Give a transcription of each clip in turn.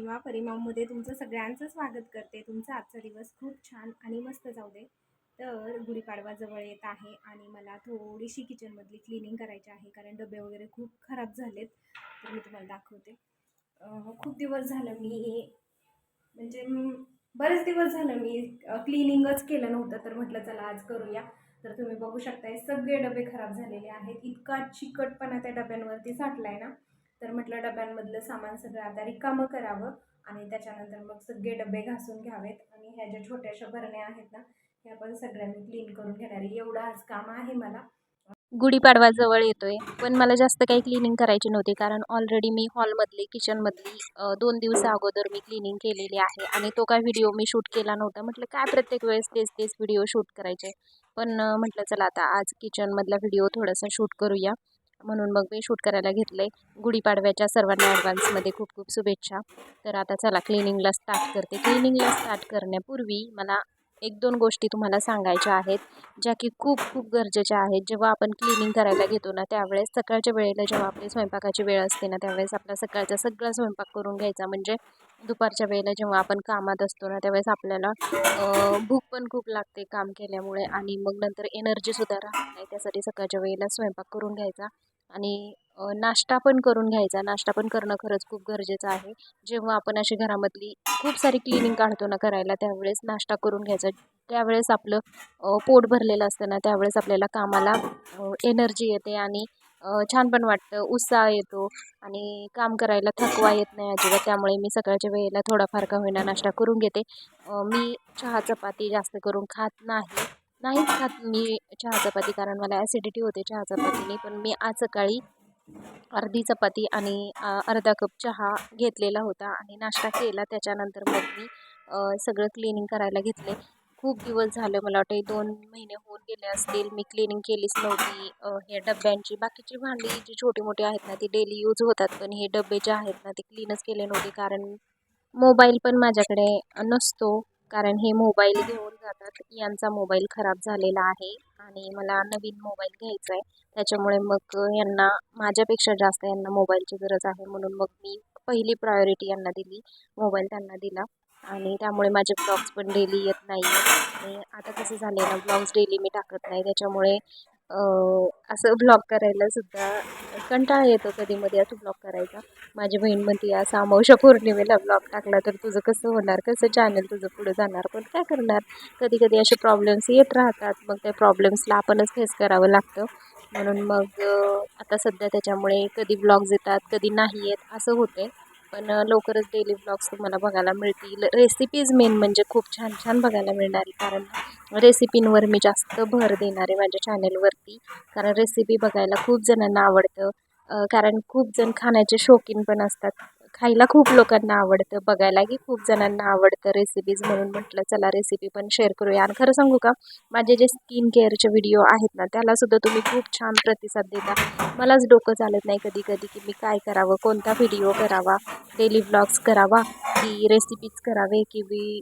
किंवा परिमामध्ये तुमचं सगळ्यांचं स्वागत करते. तुमचा आजचा दिवस खूप छान आणि मस्त जाऊ दे. तर गुढीपाडवा जवळ येत आहे आणि मला थोडीशी किचनमधली क्लिनिंग करायची आहे. कारण डबे वगैरे खूप खराब झालेत. तर मी तुम्हाला दाखवते. खूप दिवस झालं मी म्हणजे बरेच दिवस झालं मी क्लिनिंगच केलं नव्हतं. तर म्हटलं चला आज करूया. तर तुम्ही बघू शकताय सगळे डबे खराब झालेले आहेत. इतका चिकटपणा त्या डब्यांवरती साठला आहे ना. तर म्हटलं डब्यांमधलं सामान सगळं आता रिकामं करावं आणि त्याच्यानंतर मग सगळे डबे घासून घ्यावेत. आणि ह्या ज्या छोट्याशा भरण्या आहेत ना ह्या पण सगळ्यांनी क्लीन करून घेणार एवढं आज काम आहे मला. गुढीपाडवा जवळ येतोय पण मला जास्त काही क्लिनिंग करायची नव्हती कारण ऑलरेडी मी हॉलमधली किचनमधली दोन दिवसा अगोदर मी क्लिनिंग केलेली आहे. आणि तो काय व्हिडिओ मी शूट केला नव्हता. म्हटलं काय प्रत्येक वेळेस तेच तेच व्हिडिओ शूट करायचे. पण म्हटलं चला आता आज किचनमधला व्हिडिओ थोडासा शूट करूया. म्हणून मग मी शूट करायला घेतलं आहे गुढीपाडव्याच्या सर्वांना ॲडव्हान्समध्ये खूप खूप शुभेच्छा. तर आता चला क्लिनिंगला स्टार्ट करते. क्लिनिंगला स्टार्ट करण्यापूर्वी मला एक दोन गोष्टी तुम्हाला सांगायच्या आहेत ज्या की खूप खूप गरजेच्या आहेत. जेव्हा आपण क्लिनिंग करायला घेतो ना त्यावेळेस सकाळच्या वेळेला जेव्हा आपली स्वयंपाकाची वेळ असते ना त्यावेळेस आपला सकाळचा सगळा स्वयंपाक करून घ्यायचा. म्हणजे दुपारच्या वेळेला जेव्हा आपण कामात असतो ना त्यावेळेस आपल्याला भूक पण खूप लागते काम केल्यामुळे आणि मग नंतर एनर्जीसुद्धा राहत नाही. त्यासाठी सकाळच्या वेळेला स्वयंपाक करून घ्यायचा. आणि नाश्ता पण करून घ्यायचा. नाश्ता पण करणं खरंच खूप गरजेचं आहे. जेव्हा आपण अशी घरामधली खूप सारी क्लिनिंग काढतो ना करायला त्यावेळेस नाश्ता करून घ्यायचा. त्यावेळेस आपलं पोट भरलेलं असतं ना त्यावेळेस आपल्याला कामाला एनर्जी येते आणि छान पण वाटतं. उत्साह येतो आणि काम करायला थकवा येत नाही अजिबात. त्यामुळे मी सकाळच्या वेळेला थोडाफार का होईना नाश्ता करून घेते. मी चहा चपाती जास्त करून खात नाही. नाहीच खात मी चहा चपाती कारण मला ॲसिडिटी होते चहा चपातीने. पण मी आज सकाळी अर्धी चपाती आणि अर्धा कप चहा घेतलेला होता आणि नाश्ता केला. त्याच्यानंतर मग मी सगळं क्लिनिंग करायला घेतले. खूप दिवस झालं मला वाटतं दोन महिने होऊन गेले असतील. मी क्लिनिंग केलीच नव्हती. हे डब्यांची बाकीची भांडी जी छोटी मोठी आहेत ना ती डेली यूज होतात. पण हे डबे जे आहेत ना ते क्लीनच केले नव्हते. कारण मोबाईल पण माझ्याकडे नसतो. कारण हे मोबाईल घेऊन जातात. यांचा मोबाईल खराब झालेला आहे आणि मला नवीन मोबाईल घ्यायचा आहे. त्याच्यामुळे मग यांना माझ्यापेक्षा जास्त यांना मोबाईलची गरज आहे. म्हणून मग मी पहिली प्रायोरिटी यांना दिली. मोबाईल त्यांना दिला. आणि त्यामुळे माझे ब्लॉग्स पण डेली येत नाही आणि आता कसं झालं आहे ना ब्लॉग्स डेली मी टाकत नाही. त्याच्यामुळे असं ब्लॉग करायला सुद्धा कंटाळा येतो कधी मध्ये असं ब्लॉग करायचा माझी बहीण म्हणते असं अमावश्या पौर्णिमेला ब्लॉग टाकला तर तुझं कसं होणार? कसं चॅनल तुझं पुढं जाणार? पण काय करणार? कधी कधी असे प्रॉब्लेम्स येत राहतात. मग त्या प्रॉब्लेम्सला आपणच फेस करावं लागतं. म्हणून मग आता सध्या त्याच्यामुळे कधी ब्लॉग्स येतात कधी नाही येत असं होते पण लवकरच डेली ब्लॉग्स तुम्हाला बघायला मिळतील. रेसिपीज मेन म्हणजे खूप छान छान बघायला मिळणार आहे. कारण रेसिपींवर मी जास्त भर देणार आहे माझ्या चॅनेलवरती कारण रेसिपी बघायला खूप जणांना आवडतं. कारण खूप जण खाण्याचे शौकीन पण असतात. खायला खूप लोकांना आवडतं बघायलाही खूप जणांना आवडतं रेसिपीज म्हणून म्हटलं चला रेसिपी पण शेअर करूया. आणि खरं सांगू का माझे जे स्किन केअरचे व्हिडिओ आहेत ना त्यालासुद्धा तुम्ही खूप छान प्रतिसाद देता. मलाच डोकं चालत नाही कधी कधी की मी काय करावं कोणता व्हिडिओ करावा डेली ब्लॉग्स करावा की रेसिपीज करावे की मी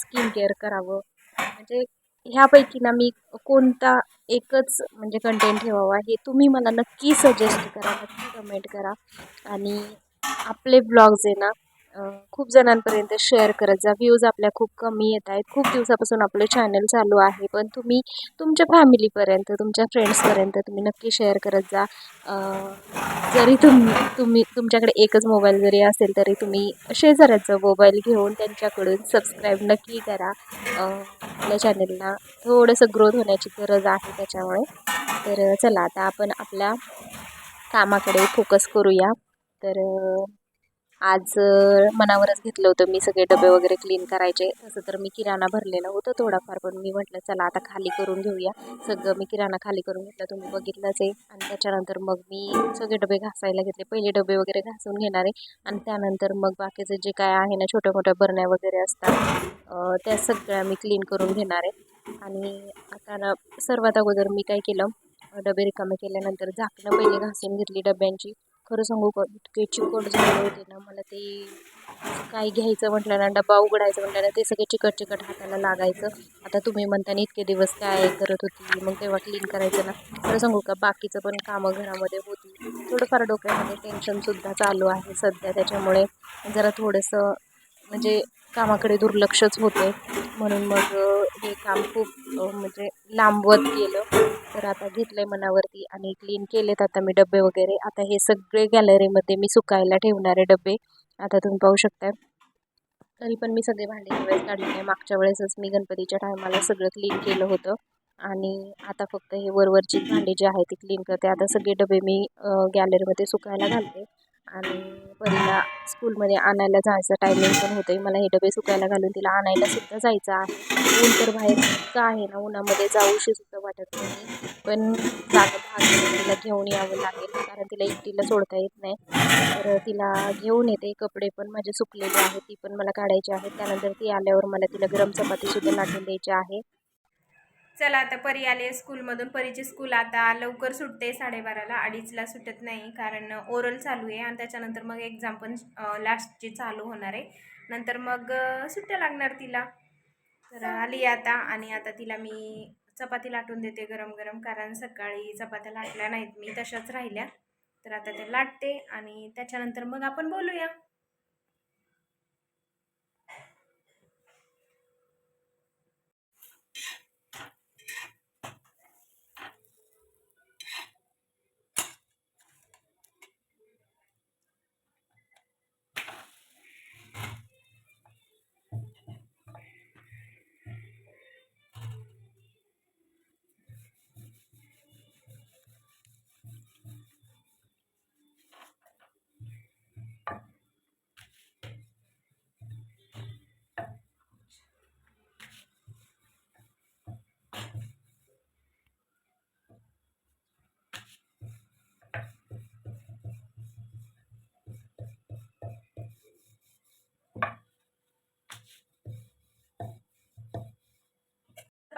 स्किन केअर करावं. म्हणजे ह्यापैकी ना मी कोणता एकच म्हणजे कंटेंट ठेवावा हे तुम्ही मला नक्की सजेस्ट करा नक्की कमेंट करा. आणि आपले ब्लॉग्स आहे ना खूप जणांपर्यंत शेअर करत जा. व्ह्यूज आपल्या खूप कमी येत आहेत. खूप दिवसापासून आपलं चॅनल चालू आहे. पण तुम्ही तुमच्या फॅमिलीपर्यंत तुमच्या फ्रेंड्सपर्यंत तुम्ही नक्की शेअर करत जा. जरी तुम तुम्ही तुमच्याकडे एकच मोबाईल जरी असेल तरी तुम्ही शेजाऱ्याचा मोबाईल घेऊन त्यांच्याकडून सबस्क्राईब नक्की करा. आपल्या चॅनलला थोडंसं ग्रोथ होण्याची गरज आहे त्याच्यामुळे. तर चला आता आपण आपल्या कामाकडे फोकस करूया. तर आज मनावरच घेतलं होतं मी सगळे डबे वगैरे क्लीन करायचे. तसं तर मी किराणा भरलेला होतं थोडाफार पण मी म्हटलं चला आता खाली करून घेऊया. सगळं मी किराणा खाली करून घेतला तुम्ही बघितलंच आहे. आणि त्याच्यानंतर मग मी सगळे डबे घासायला घेतले. पहिले डबे वगैरे घासून घेणार आहे. आणि त्यानंतर मग बाकीचं जे काय आहे ना छोट्या मोठ्या बरण्या वगैरे असतात त्या सगळ्या मी क्लीन करून घेणार आहे. आणि आता ना सर्वात अगोदर मी काय केलं डबे रिकामे केल्यानंतर झाकणं पहिले घासून घेतली डब्यांची. खरं सांगू का इतके चिकट झाले होते ना मला ते काही घ्यायचं म्हटलं ना डबा उघडायचं म्हटलं ना ते सगळे चिकट चिकट हाताला लागायचं. आता तुम्ही म्हणताना इतके दिवस काय करत होती मग तेव्हा क्लीन करायचं ना. खरं सांगू का बाकीचं पण कामं घरामध्ये होती. थोडंफार डोक्यामध्ये टेन्शनसुद्धा चालू आहे सध्या त्याच्यामुळे जरा थोडंसं म्हणजे कामाकडे दुर्लक्षच होते. म्हणून मग हे काम खूप म्हणजे लांबवत गेलं. तर आता घेतलं आहे मनावरती आणि क्लीन केलेत आता मी डबे वगैरे. आता हे सगळे गॅलरीमध्ये मी सुकायला ठेवणारे डबे. आता तुम्ही पाहू शकता. तरी पण मी सगळे भांडे वेळेस काढले नाही. मागच्या वेळेसच मी गणपतीच्या टायमाला सगळं क्लीन केलं होतं. आणि आता फक्त हे वरवरची भांडी जी आहे ती क्लीन करते. आता सगळे डबे मी गॅलरीमध्ये सुकायला घालते. आणि परीला स्कूलमध्ये आणायला जायचं टायमिंग पण होतं आहे मला हे डबे सुकायला घालून तिला आणायला सुद्धा जायचं आहे. ऊन तर बाहेर इतकं आहे ना उन्हामध्ये जाऊशी सुद्धा वाटत नाही. पण जागा भाग तिला घेऊन यावं लागेल कारण तिला एकटीला सोडता येत नाही. तर तिला घेऊन येते कपडे पण माझे सुकलेले आहेत ती पण मला काढायचे आहेत. त्यानंतर ती आल्यावर मला तिला गरम चपातीसुद्धा लाटून द्यायची आहे. चला आता परी आले स्कूलमधून. परीची स्कूल आता लवकर सुटते साडेबाराला. अडीचला सुटत नाही कारण ओरल चालू आहे आणि त्याच्यानंतर मग एक्झाम पण लास्टची चालू होणार आहे. नंतर मग सुट्ट्या लागणार तिला. तर आली आता आणि आता तिला मी चपाती लाटून देते गरम गरम कारण सकाळी चपात्या लाटल्या नाहीत मी तशाच राहिल्या. तर आता त्या लाटते आणि त्याच्यानंतर मग आपण बोलूया.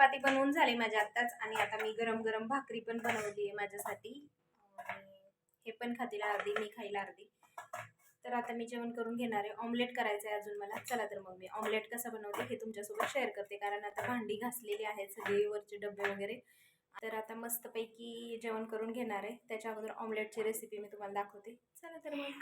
चपाती बनवून झाली माझ्या आत्ताच आणि आता मी गरम गरम भाकरी पण बनवली आहे माझ्यासाठी. हे पण खातील अर्धी मी खाईल अर्धी. तर आता मी जेवण करून घेणार आहे. ऑमलेट करायचं आहे अजून मला. चला तर मग मी ऑमलेट कसं बनवते हे तुमच्यासोबत शेअर करते. कारण आता भांडी घासलेली आहेत सगळे वरचे डबे वगैरे. तर आता मस्तपैकी जेवण करून घेणार आहे. त्याच्या अगोदर ऑमलेटची रेसिपी मी तुम्हाला दाखवते. चला तर मग.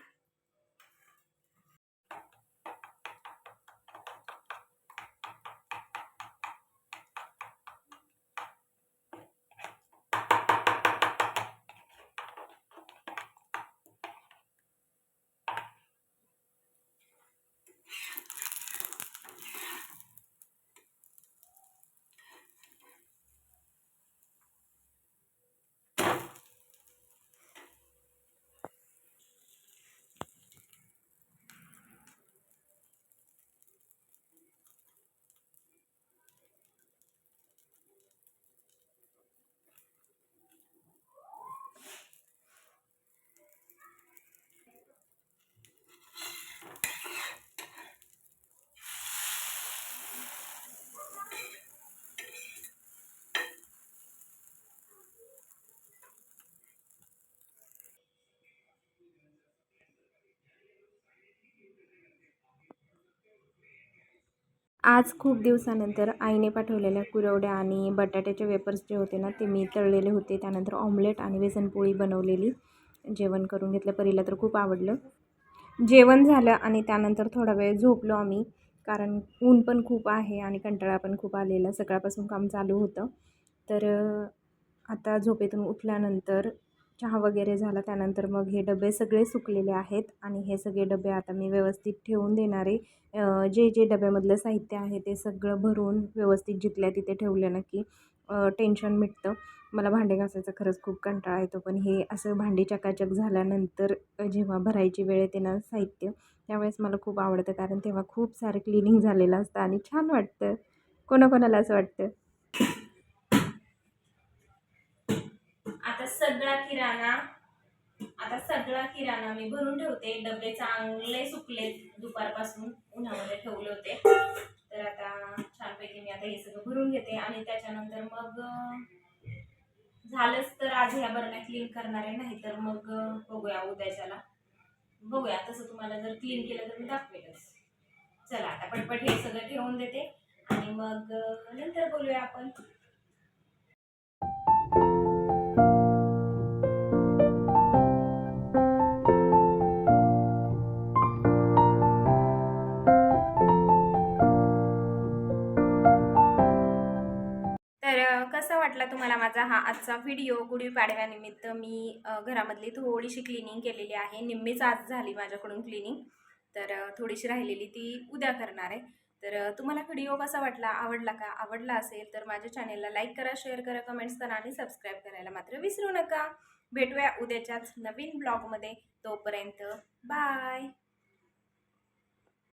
आज खूप दिवसानंतर आईने पाठवलेल्या कुरवड्या आणि बटाट्याचे वेपर्स जे होते ना ते मी तळलेले होते. त्यानंतर ऑमलेट आणि बेसनपोळी बनवलेली. जेवण करून घेतलं. परीला तर खूप आवडलं. जेवण झालं आणि त्यानंतर थोडा वेळ झोपलो आम्ही कारण ऊन पण खूप आहे आणि कंटाळा पण खूप आलेला. सकाळपासून काम चालू होतं. तर आता झोपेतून उठल्यानंतर चहा वगैरे झाला त्यानंतर मग हे डबे सगळे सुकलेले आहेत आणि हे सगळे डबे आता मी व्यवस्थित ठेवून देणारे जे जे डब्यामधलं साहित्य आहे ते सगळं भरून व्यवस्थित जिथल्या तिथे ठेवलं ना की टेन्शन मिटतं. मला भांडे घासायचा खरंच खूप कंटाळा येतो पण हे असं भांडी चकाचक झाल्यानंतर जेव्हा भरायची वेळ येते ना साहित्य त्यावेळेस मला खूप आवडतं कारण तेव्हा खूप सारं क्लिनिंग झालेलं असतं आणि छान वाटतं. कोणाकोणाला असं वाटतं? सगळा किराणा आता सगळा किराणा मी भरून ठेवते. डबे चांगले सुकले दुपारपासून उन्हामध्ये ठेवले होते. तर आता छानपैकी मी आता हे सगळं भरून घेते आणि त्याच्यानंतर मग झालंच तर आज ह्या बरण्या क्लीन करणार आहे नाही तर मग बघूया उद्याच्याला. बघूया तसं तुम्हाला जर क्लीन केलं तर मी दाखवेलच. चला आता पटपट हे सगळं ठेवून देते. आणि मग नंतर बोलूया आपण. माझा हा आजचा व्हिडिओ गुढीपाडव्यानिमित्त मी घरामधली थोडीशी क्लिनिंग केलेली आहे. निम्मीच आज झाली माझ्याकडून क्लिनिंग तर थोडीशी राहिलेली ती उद्या करणार आहे. तर तुम्हाला व्हिडिओ कसा वाटला आवडला का? आवडला असेल तर माझ्या चॅनेलला लाईक करा शेअर करा कमेंट्स करा आणि सबस्क्राईब करायला मात्र विसरू नका. भेटूया उद्याच्याच नवीन ब्लॉगमध्ये तोपर्यंत बाय